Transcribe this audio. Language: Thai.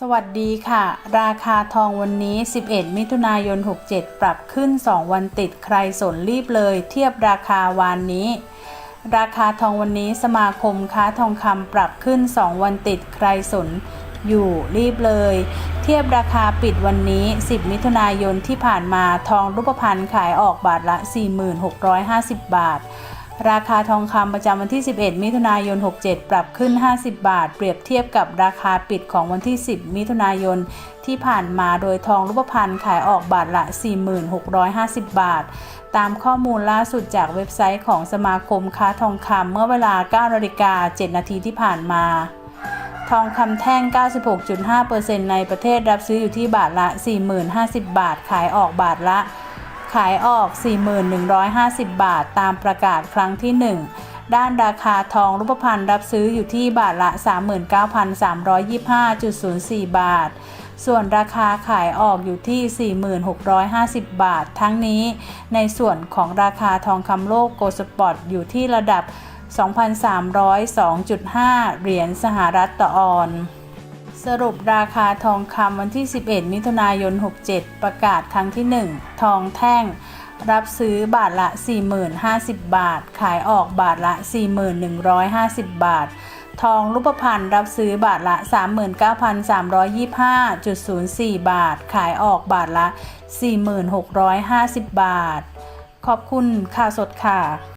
สวัสดีค่ะ ราคาทองวันนี้ 11 มิถุนายน 67 ปรับขึ้น 2 วันติดใครสนรีบเลย เทียบราคาวานนี้ ราคาทองวันนี้สมาคมค้าทองคำปรับขึ้น 2 วันติดใครสนอยู่รีบเลย เทียบราคาปิดวันนี้ 10 มิถุนายนที่ผ่านมาทองรูปพรรณขายออกบาทละ 4650 บาท ราคาทองคำประจำวันที่ 11 มิถุนายน 67 ปรับขึ้น 50 บาท เปรียบเทียบกับราคาปิดของวันที่ 10 มิถุนายน ที่ผ่านมาโดยทองรูปพรรณขายออกบาทละ 4650 บาท ตามข้อมูลล่าสุดจากเว็บไซต์ของสมาคมค้าทองคำเมื่อเวลา 9 นาฬิกา 7 นาทีที่ผ่านมาทองคำแท่ง 96.5%ในประเทศรับซื้ออยู่ที่บาทละ 40,050 บาท ขายออกบาทละ ขายออก 4150 บาทตามประกาศครั้งที่ 1 ด้านราคาทองรูปพรรณรับซื้ออยู่ที่บาทละ 39,325.04 บาท ส่วนราคาขายออกอยู่ที่ 4650 บาท ทั้งนี้ ในส่วนของราคาทองคำโลกโกลสปอร์ตอยู่ที่ระดับ 2,302.5 เหรียญสหรัฐต่อออนซ์ สรุปราคาทองคำวันที่ 11 มิถุนายน 67 ประกาศครั้งที่ 1 ทองแท่ง รับซื้อบาทละ 40,050 บาท ขายออกบาทละ 4150 บาท ทองรูปพรรณรับซื้อบาทละ 39,325.04 บาท ขายออกบาทละ 4650 บาท ขอบคุณข่าวสดค่ะ